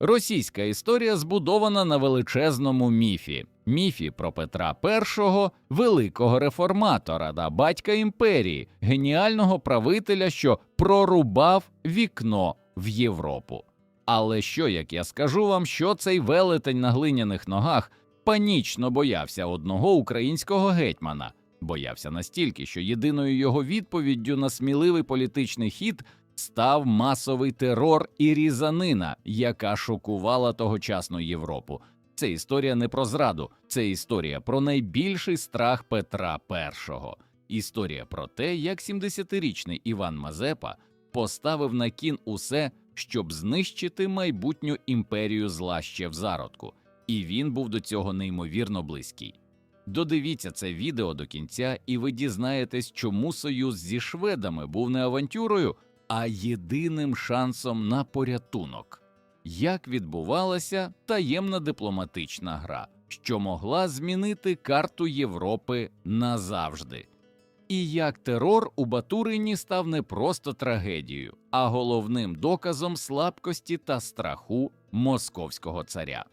Російська історія збудована на величезному міфі міфі про Петра І, великого реформатора та батька імперії, геніального правителя, що прорубав вікно в Європу. Але що як я скажу вам, що цей велетень на глиняних ногах панічно боявся одного українського гетьмана, боявся настільки, що єдиною його відповіддю на сміливий політичний хід став масовий терор і різанина, яка шокувала тогочасну Європу. Це історія не про зраду, це історія про найбільший страх Петра І. Історія про те, як 70-річний Іван Мазепа поставив на кін усе, щоб знищити майбутню імперію зла ще в зародку, і він був до цього неймовірно близький. Додивіться це відео до кінця, і ви дізнаєтесь, чому союз зі шведами був не авантюрою, а єдиним шансом на порятунок. Як відбувалася таємна дипломатична гра, що могла змінити карту Європи назавжди, і як терор у Батурині став не просто трагедією, а головним доказом слабкості та страху московського царя.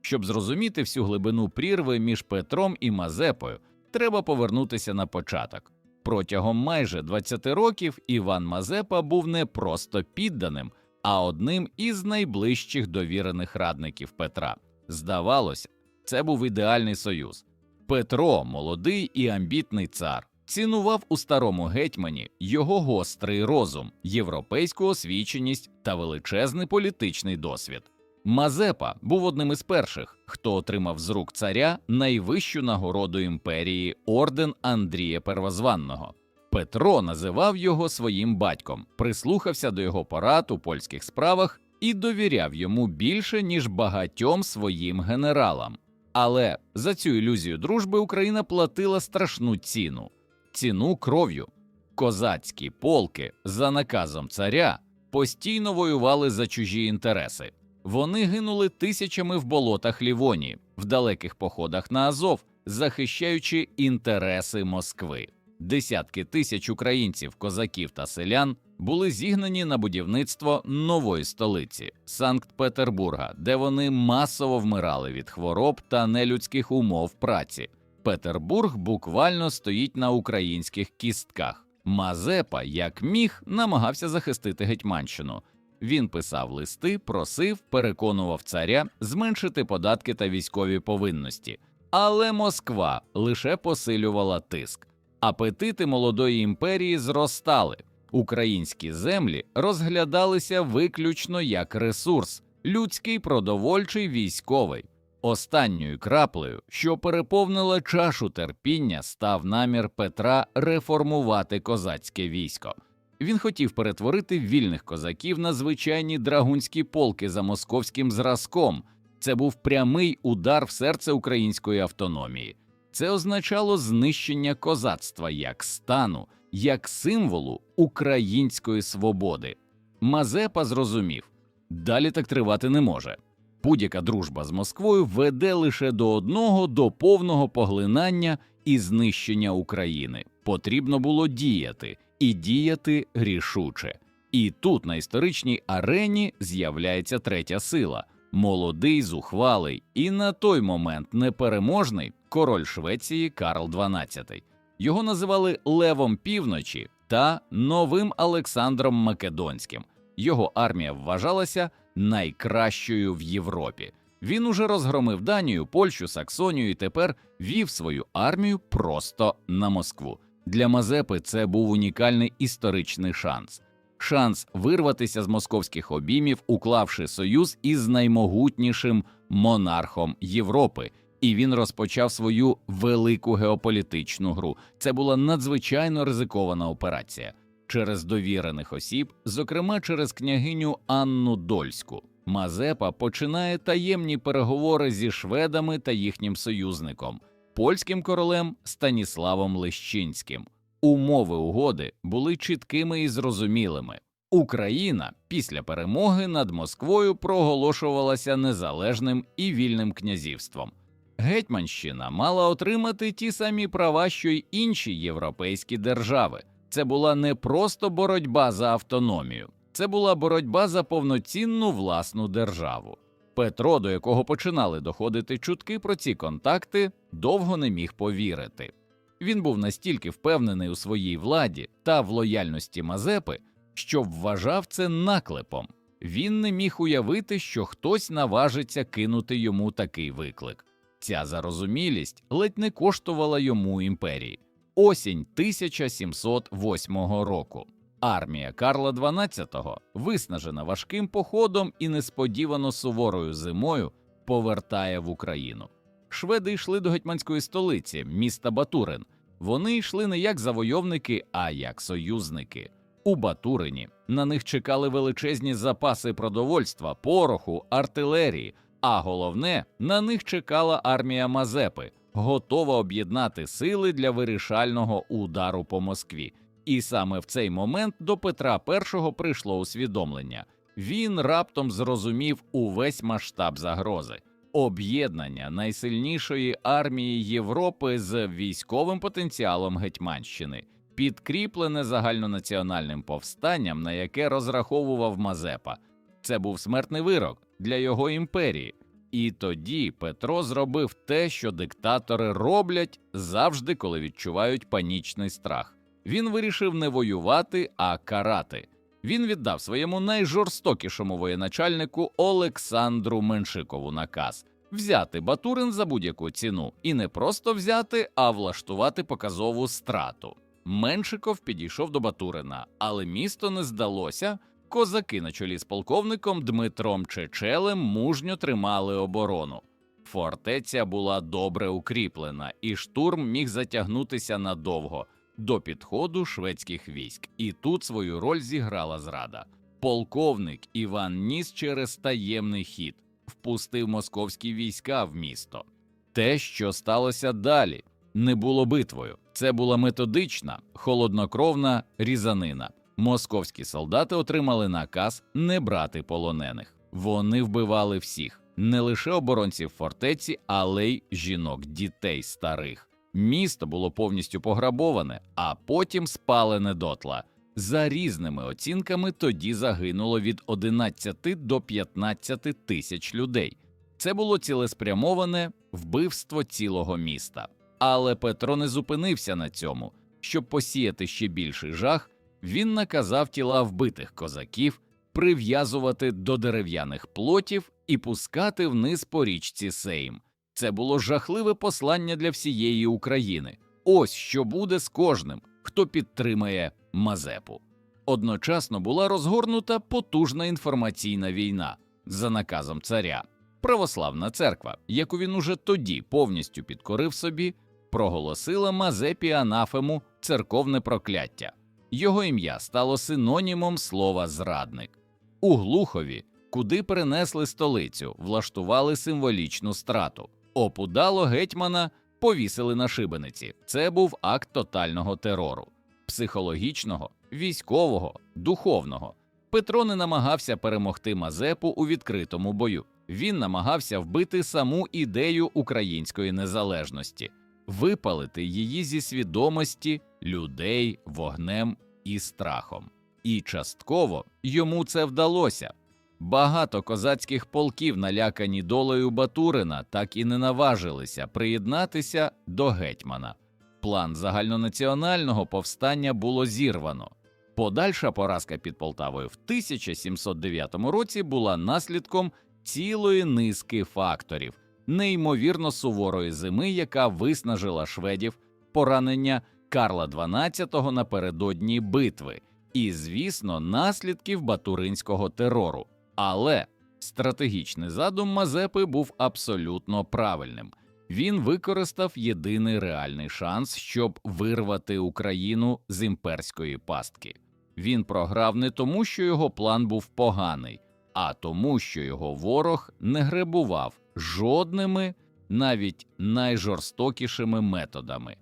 Щоб зрозуміти всю глибину прірви між Петром і Мазепою, треба повернутися на початок. Протягом майже 20 років Іван Мазепа був не просто підданим, а одним із найближчих довірених радників Петра. Здавалося, це був ідеальний союз. Петро, молодий і амбітний цар, цінував у старому гетьмані його гострий розум, європейську освіченість та величезний політичний досвід. Мазепа був одним із перших, хто отримав з рук царя найвищу нагороду імперії орден Андрія Первозванного. Петро називав його своїм батьком, прислухався до його порад у польських справах і довіряв йому більше, ніж багатьом своїм генералам. Але за цю ілюзію дружби Україна платила страшну ціну ціну кров'ю. Козацькі полки за наказом царя постійно воювали за чужі інтереси. Вони гинули тисячами в болотах Лівонії, в далеких походах на Азов, захищаючи інтереси Москви. Десятки тисяч українців, козаків та селян були зігнані на будівництво нової столиці Санкт-Петербурга, де вони масово вмирали від хвороб та нелюдських умов праці. Петербург буквально стоїть на українських кістках. Мазепа, як міг, намагався захистити Гетьманщину. Він писав листи, просив, переконував царя зменшити податки та військові повинності. Але Москва лише посилювала тиск. Апетити молодої імперії зростали. Українські землі розглядалися виключно як ресурс людський, продовольчий, військовий. Останньою краплею, що переповнила чашу терпіння, став намір Петра реформувати козацьке військо. Він хотів перетворити вільних козаків на звичайні драгунські полки за московським зразком. Це був прямий удар в серце української автономії. Це означало знищення козацтва як стану, як символу української свободи. Мазепа зрозумів, далі так тривати не може. Будь-яка дружба з Москвою веде лише до одного до повного поглинання і знищення України. Потрібно було діяти і діяти рішуче. І тут на історичній арені з'являється третя сила молодий, зухвалий і на той момент непереможний король Швеції Карл XII. Його називали Левом Півночі та Новим Олександром Македонським. Його армія вважалася найкращою в Європі. Він уже розгромив Данію, Польщу, Саксонію і тепер вів свою армію просто на Москву. Для Мазепи це був унікальний історичний шанс. Шанс вирватися з московських обіймів, уклавши союз із наймогутнішим монархом Європи, і він розпочав свою велику геополітичну гру. Це була надзвичайно ризикована операція через довірених осіб, зокрема через княгиню Анну Дольську. Мазепа починає таємні переговори зі шведами та їхнім союзником, польським королем Станіславом Лещинським. Умови угоди були чіткими і зрозумілими. Україна після перемоги над Москвою проголошувалася незалежним і вільним князівством. Гетьманщина мала отримати ті самі права, що й інші європейські держави. Це була не просто боротьба за автономію, Це була боротьба за повноцінну власну державу. Петро, до якого починали доходити чутки про ці контакти, довго не міг повірити. Він був настільки впевнений у своїй владі та в лояльності Мазепи, що вважав це наклепом. Він не міг уявити, що хтось наважиться кинути йому такий виклик. Ця зарозумілість ледь не коштувала йому імперії. Осінь 1708 року. Армія Карла XII, виснажена важким походом і несподівано суворою зимою, повертає в Україну. Шведи йшли до гетьманської столиці, міста Батурин. Вони йшли не як завойовники, а як союзники. У Батурині на них чекали величезні запаси продовольства, пороху, артилерії, а головне, на них чекала армія Мазепи, готова об'єднати сили для вирішального удару по Москві. І саме в цей момент до Петра І прийшло усвідомлення. Він раптом зрозумів увесь масштаб загрози. Об'єднання найсильнішої армії Європи з військовим потенціалом Гетьманщини, підкріплене загальнонаціональним повстанням, на яке розраховував Мазепа. Це був смертний вирок для його імперії. І тоді Петро зробив те, що диктатори роблять завжди, коли відчувають панічний страх. Він вирішив не воювати, а карати. Він віддав своєму найжорстокішому воєначальнику Олександру Меншикову наказ взяти Батурин за будь-яку ціну, і не просто взяти, а влаштувати показову страту. Меншиков підійшов до Батурина, але місто не здалося. Козаки на чолі з полковником Дмитром Чечелем мужньо тримали оборону. Фортеця була добре укріплена, і штурм міг затягнутися надовго до підходу шведських військ. І тут свою роль зіграла зрада. Полковник Іван Ніс через таємний хід впустив московські війська в місто. Те, що сталося далі, не було битвою. Це була методична, холоднокровна різанина. Московські солдати отримали наказ не брати полонених. Вони вбивали всіх, не лише оборонців фортеці, але й жінок, дітей, старих. Місто було повністю пограбоване, а потім спалене дотла. За різними оцінками тоді загинуло від 11 до 15 тисяч людей. Це було цілеспрямоване вбивство цілого міста. Але Петро не зупинився на цьому. Щоб посіяти ще більший жах, він наказав тіла вбитих козаків прив'язувати до дерев'яних плотів і пускати вниз по річці Сейм. Це було жахливе послання для всієї України. Ось що буде з кожним, хто підтримає Мазепу. Одночасно була розгорнута потужна інформаційна війна за наказом царя. Православна церква, яку він уже тоді повністю підкорив собі, проголосила Мазепі анафему церковне прокляття. Його ім'я стало синонімом слова зрадник. У Глухові, куди перенесли столицю, влаштували символічну страту. Опудало гетьмана повісили на шибениці. Це був акт тотального терору, психологічного, військового, духовного. Петро не намагався перемогти Мазепу у відкритому бою. Він намагався вбити саму ідею української незалежності, випалити її зі свідомості людей вогнем і страхом. І частково йому це вдалося. Багато козацьких полків, налякані долею Батурина, так і не наважилися приєднатися до гетьмана. План загальнонаціонального повстання було зірвано. Подальша поразка під Полтавою в 1709 році була наслідком цілої низки факторів, неймовірно суворої зими, яка виснажила шведів, поранення Карла XII напередодні битви, і, звісно, наслідків батуринського терору. Але стратегічний задум Мазепи був абсолютно правильним. Він використав єдиний реальний шанс, щоб вирвати Україну з імперської пастки. Він програв не тому, що його план був поганий, а тому, що його ворог не гребував жодними, навіть найжорстокішими методами.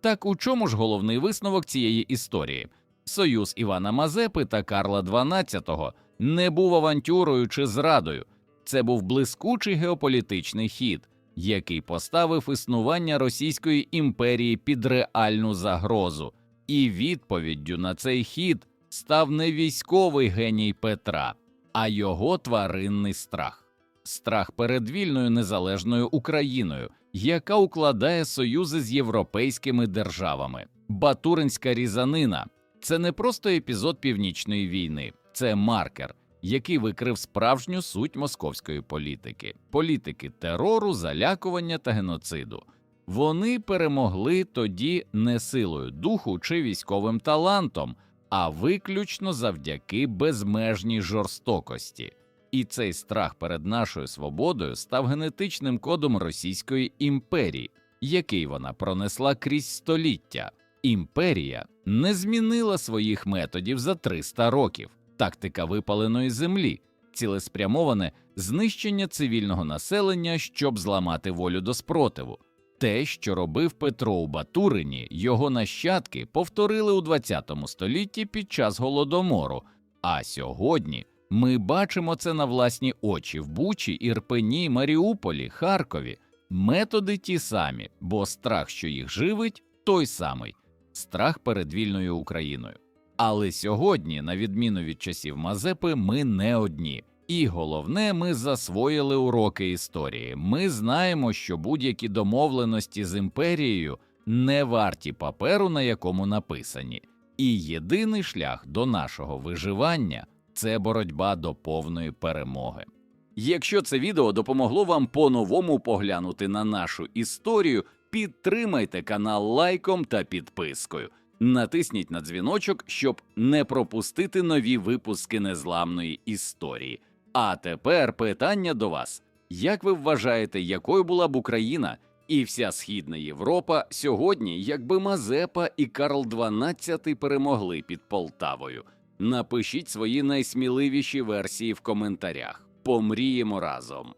Так у чому ж головний висновок цієї історії? Союз Івана Мазепи та Карла XII не був авантюрою чи зрадою, це був блискучий геополітичний хід, який поставив існування Російської імперії під реальну загрозу, і відповіддю на цей хід став не військовий геній Петра, а його тваринний страх. Страх перед вільною незалежною Україною, яка укладає союзи з європейськими державами. Батуринська різанина це не просто епізод північної війни, це маркер, який викрив справжню суть московської політики, політики терору, залякування та геноциду. Вони перемогли тоді не силою духу чи військовим талантом, а виключно завдяки безмежній жорстокості. І цей страх перед нашою свободою став генетичним кодом Російської імперії, який вона пронесла крізь століття. Імперія не змінила своїх методів за 300 років. Тактика випаленої землі, цілеспрямоване знищення цивільного населення, щоб зламати волю до спротиву. Те, що робив Петро у Батурині, його нащадки повторили у ХХ столітті під час голодомору. А сьогодні ми бачимо це на власні очі в Бучі, Ірпені, Маріуполі, Харкові. Методи ті самі, бо страх, що їх живить, той самий страх перед вільною Україною. Але сьогодні, на відміну від часів Мазепи, ми не одні. І головне, ми засвоїли уроки історії. Ми знаємо, що будь-які домовленості з імперією не варті паперу, на якому написані. І єдиний шлях до нашого виживання це боротьба до повної перемоги. Якщо це відео допомогло вам по-новому поглянути на нашу історію, підтримайте канал лайком та підпискою. Натисніть на дзвіночок, щоб не пропустити нові випуски незламної історії. А тепер питання до вас: як ви вважаєте, якою була б Україна і вся Східна Європа сьогодні, якби Мазепа і Карл XII перемогли під Полтавою? Напишіть свої найсміливіші версії в коментарях. Помріємо разом.